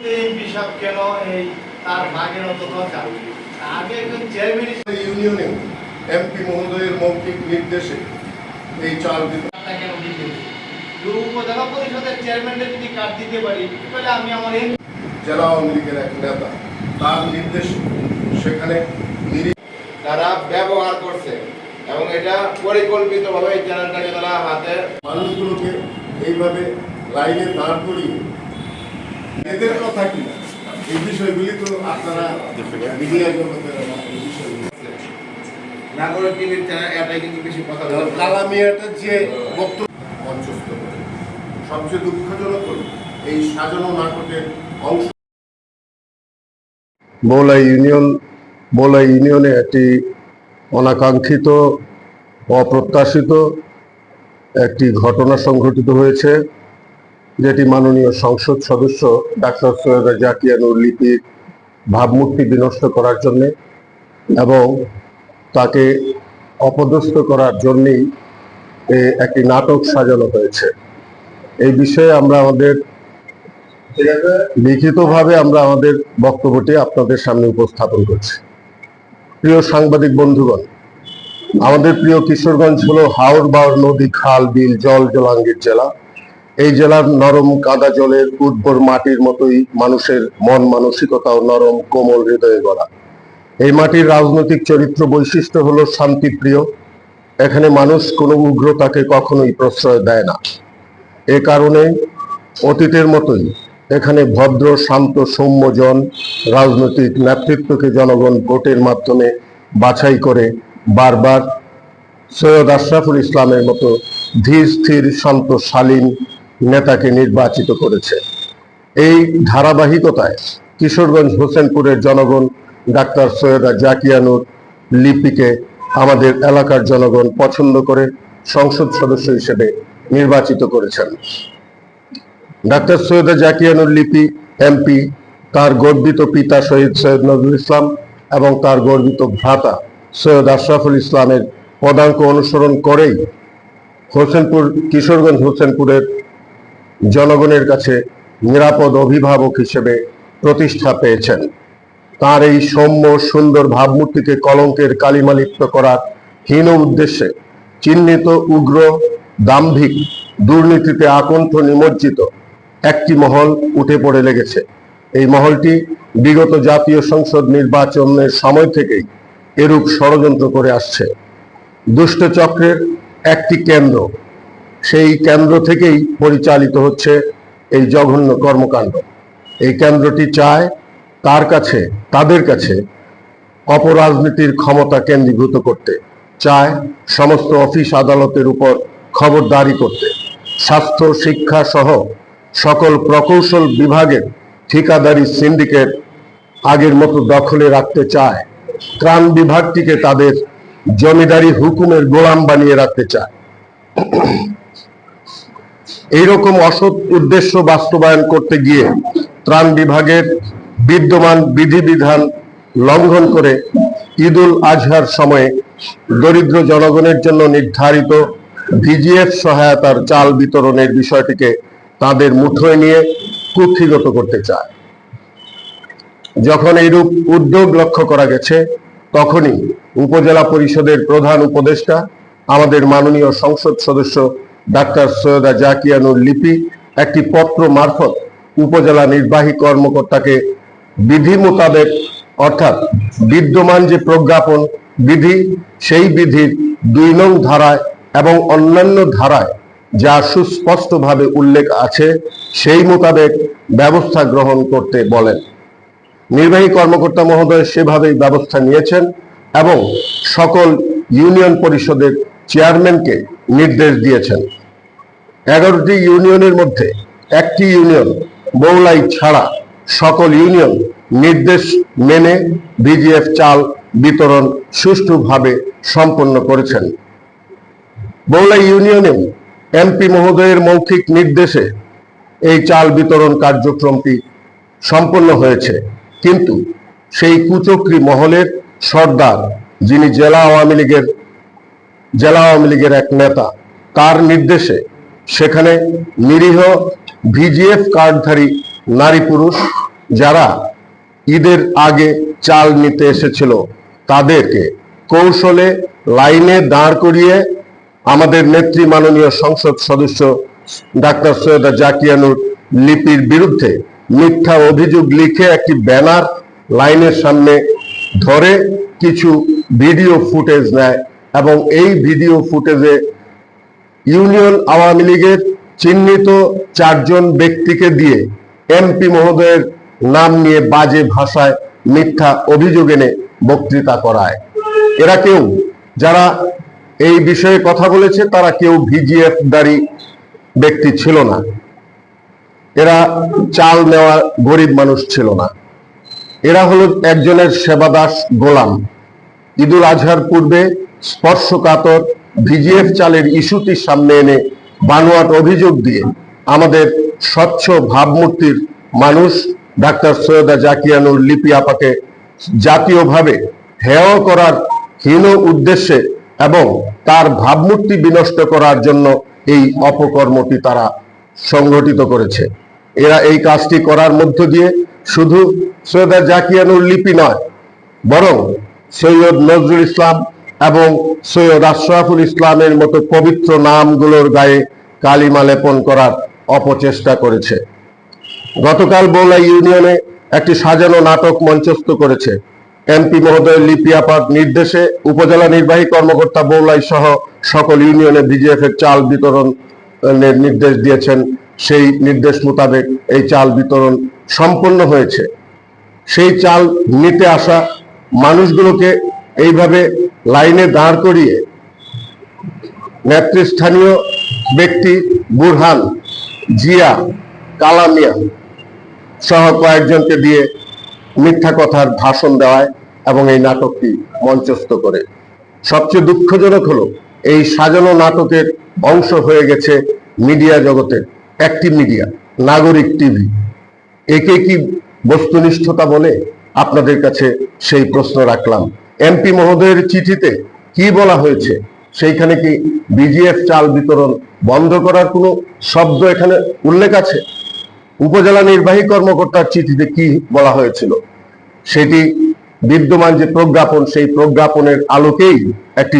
কেন এই তার ভাগের অত দরকার আগে একজন চেয়ারম্যান ইউনিয়নে এমপি মহোদয়ের মৌখিক নির্দেশে এই চাল বিতরণ হিসাবে কেন দিতে তো উপজেলা পরিষদের চেয়ারম্যানের যদি কার্ড দিতে পারি তাহলে আমি আমার জেলা আওয়ামী লীগের এক নেতা তার নির্দেশে সেখানে তারা ব্যবহার করছে এবং এটা পরিকল্পিতভাবে এই চ্যানেলটাকে তারা হাতে মানুষগুলোকে এইভাবে লাইনে দাঁড় করিয়ে এদের কথা কি এই বিষয়গুলি তো আপনারা মিডিয়া জগতের নাগরিক টিভির চ্যানেল এটাই কিন্তু বেশি কথা বলে। কালা যে বক্তব্য মঞ্চস্থ করে। সবচেয়ে দুঃখজনক হল এই সাজানো নাটকের অংশ বৌলা ইউনিয়ন বৌলা ইউনিয়নে একটি অনাকাঙ্ক্ষিত অপ্রত্যাশিত একটি ঘটনা সংঘটিত হয়েছে। যেটি মাননীয় সংসদ সদস্য ডাক্তার সৈয়দা জাকিয়া লিপির ভাবমূর্তি বিনষ্ট করার জন্য এবং তাকে অপদস্থ করার জন্যেই একটি নাটক সাজানো হয়েছে। এই বিষয়ে আমরা আমাদের লিখিতভাবে আমরা আমাদের বক্তব্যটি আপনাদের সামনে উপস্থাপন করছি। প্রিয় সাংবাদিক বন্ধুগণ, আমাদের প্রিয় কিশোরগঞ্জ হলো হাওড় বাওড় নদী, খাল, বিল, জল, জলাঙ্গীর জেলা। এই জেলার নরম কাদা জলের উর্বর মাটির মতোই মানুষের মন মানসিকতাও নরম, কোমল হৃদয়ে গড়া। এই মাটির রাজনৈতিক চরিত্র বৈশিষ্ট্য হলো শান্তিপ্রিয়। এখানে মানুষ কোনো উগ্রতাকে কখনোই প্রশ্রয় দেয় না। এ কারণে অতীতের মতোই এখানে ভদ্র, শান্ত, সৌম্যজন রাজনৈতিক নেতৃত্বকে জনগণ ভোটের মাধ্যমে বাছাই করে বারবার সৈয়দ আশরাফুল ইসলামের মতো ধীর, স্থির, শান্ত, শালীন নেতাকে নির্বাচিত করেছে। এই ধারাবাহিকতায় কিশোরগঞ্জ হোসেনপুরের জনগণ ডাক্তার সৈয়দা জাকিয়ানুর লিপিকে আমাদের এলাকার জনগণ পছন্দ করে সংসদ সদস্য হিসেবে নির্বাচিত করেছেন। ডাক্তার সৈয়দা জাকিয়ানুর লিপি, এমপি, তার গর্বিত পিতা শহীদ সৈয়দ নজরুল ইসলাম এবং তার গর্বিত ভ্রাতা সৈয়দ আশরাফুল ইসলামের পদাঙ্ক অনুসরণ করেই হোসেনপুর, কিশোরগঞ্জ হোসেনপুরের জনগণের কাছে নিরাপদ অভিভাবক হিসেবে প্রতিষ্ঠা পেয়েছেন। তার এই সৌম্য, সুন্দর ভাবমূর্তিকে কলঙ্কের কালিমালিপ্ত করার হীন উদ্দেশ্যে চিহ্নিত উগ্র, দাম্ভিক দুর্নীতিতে আকণ্ঠ নিমজ্জিত একটি মহল উঠে পড়ে লেগেছে। এই মহলটি বিগত জাতীয় সংসদ নির্বাচনের সময় থেকেই এরূপ ষড়যন্ত্র করে আসছে। দুষ্ট চক্রের একটি কেন্দ্র সেই কেন্দ্র থেকেই পরিচালিত হচ্ছে এই জঘন্য কর্মকাণ্ড। এই কেন্দ্রটি চায় তার কাছে, তাদের কাছে অপরাজনীতির ক্ষমতা কেন্দ্রীভূত করতে, চায় সমস্ত অফিস আদালতের উপর খবরদারি করতে। স্বাস্থ্য, শিক্ষা সহ সকল প্রকৌশল বিভাগের ঠিকাদারি সিন্ডিকেট আগের মতো দখলে রাখতে চায়। ত্রাণ বিভাগটিকে তাদের জমিদারি হুকুমের গোলাম বানিয়ে রাখতে চায়। এইরকম অসৎ উদ্দেশ্য বাস্তবায়ন করতে গিয়ে ত্রাণ বিভাগের বিদ্যমান বিধিবিধান লঙ্ঘন করে ঈদুল আজহার সময়ে দরিদ্র জনগণের জন্য নির্ধারিত ভিজিএফ সহায়তার চাল বিতরণের বিষয়টিকে তাদের মুঠোয় নিয়ে কুক্ষিগত করতে চায়। যখন এইরূপ উদ্যোগ লক্ষ্য করা গেছে, তখনই উপজেলা পরিষদের প্রধান উপদেষ্টা, আমাদের মাননীয় সংসদ সদস্য ডাক্তার সৈয়দা জাকিয়ানুর লিপি একটি পত্র মারফত উপজেলা নির্বাহী কর্মকর্তাকে বিধি মোতাবেক, অর্থাৎ বিদ্যমান যে প্রজ্ঞাপন বিধি, সেই বিধির দুই নং ধারায় এবং অন্যান্য ধারায় যা সুস্পষ্টভাবে উল্লেখ আছে, সেই মোতাবেক ব্যবস্থা গ্রহণ করতে বলেন। নির্বাহী কর্মকর্তা মহোদয় সেভাবেই ব্যবস্থা নিয়েছেন এবং সকল ইউনিয়ন পরিষদের চেয়ারম্যানকে নির্দেশ দিয়েছেন। এগারোটি ইউনিয়নের মধ্যে একটি ইউনিয়ন বৌলাই ছাড়া সকল ইউনিয়ন নির্দেশ মেনে বিজিএফ চাল বিতরণ সুষ্ঠুভাবে সম্পন্ন করেছেন। বৌলাই ইউনিয়নে এমপি মহোদয়ের মৌখিক নির্দেশে এই চাল বিতরণ কার্যক্রমটি সম্পন্ন হয়েছে। কিন্তু সেই কুচক্রী মহলের সর্দার, যিনি জেলা আওয়ামী লীগের, জেলা আওয়ামী লীগের এক নেতা, তার নির্দেশে সেখানে নিরীহ ভিজিএফ কার্ডধারী নারী পুরুষ যারা ঈদের আগে চাল নিতে এসেছিল, তাদেরকে কৌশলে লাইনে দাঁড় করিয়ে আমাদের নেত্রী মাননীয় সংসদ সদস্য ডাক্তার সৈয়দা জাকিয়ানুর লিপির বিরুদ্ধে মিথ্যা অভিযোগ লিখে একটি ব্যানার লাইনের সামনে ধরে কিছু ভিডিও ফুটেজ নেয় এবং এই ভিডিও ফুটেজে ইউনিয়ন আওয়ামী লীগের চিহ্নিত চারজন ব্যক্তিকে দিয়ে এমপি মহোদয়ের নাম নিয়ে বাজে ভাষায় মিথ্যা অভিযোগ এনে বক্তৃতা করায়। এরা কেউ, যারা এই বিষয়ে কথা বলেছে, তারা কেউ ভিজিএফ দারি ব্যক্তি ছিল না। এরা চাল নেওয়া গরিব মানুষ ছিল না। এরা হলো একজনের সেবাদাস গোলাম। ঈদুল আজহার পূর্বে স্পর্শকাতর ভিজিএফ চালের ইস্যুটি সামনে এনে বানোয়াট অভিযোগ দিয়ে আমাদের স্বচ্ছ ভাবমূর্তির মানুষ ডাক্তার সৈয়দা জাকিয়ানুর লিপি আপাকে জাতীয়ভাবে হেয় করার হীন উদ্দেশ্যে এবং তার ভাবমূর্তি বিনষ্ট করার জন্য এই অপকর্মটি তারা সংগঠিত করেছে। এরা এই কাজটি করার মধ্য দিয়ে শুধু সৈয়দা জাকিয়ানুর লিপি নয়, বরং সৈয়দ নজরুল ইসলাম এবং সৈয়দ আশরাফুল ইসলামের মতো পবিত্র নামগুলোর গায়ে কালিমা লেপন করার অপচেষ্টা করেছে। গতকাল বৌলা ইউনিয়নে একটি সাজানো নাটক মঞ্চস্থ করেছে। এমপি মহোদয় লিপি আপার নির্দেশে উপজেলা নির্বাহী কর্মকর্তা বৌলাই সহ সকল ইউনিয়নে বিজিএফ এর চাল বিতরণের নির্দেশ দিয়েছেন। সেই নির্দেশ মোতাবেক এই চাল বিতরণ সম্পন্ন হয়েছে। সেই চাল নিতে আসা মানুষগুলোকে এইভাবে লাইনে দাঁড় করিয়ে নেতৃস্থানীয় ব্যক্তি বুরহান জিয়া কালামিয়া সহ কয়েকজনকে দিয়ে মিথ্যা কথার ভাষণ দেওয়ায় এবং এই নাটকটি মঞ্চস্থ করে। সবচেয়ে দুঃখজনক হলো, এই সাজানো নাটকের অংশ হয়ে গেছে মিডিয়া জগতের একটি মিডিয়া, নাগরিক টিভি। একে কি বস্তুনিষ্ঠতা বলে? আপনাদের কাছে সেই প্রশ্ন রাখলাম। এমপি মহোদয়ের চিঠিতে কি বলা হয়েছে? সেইখানে কি বিজিএফ চাল বিতরণ বন্ধ করার কোনো শব্দ এখানে উল্লেখ আছে? উপজেলা নির্বাহী কর্মকর্তার চিঠিতে কি বলা হয়েছিল? সেটি বিদ্যমান যে প্রজ্ঞাপন, সেই প্রজ্ঞাপনের আলোকেই একটি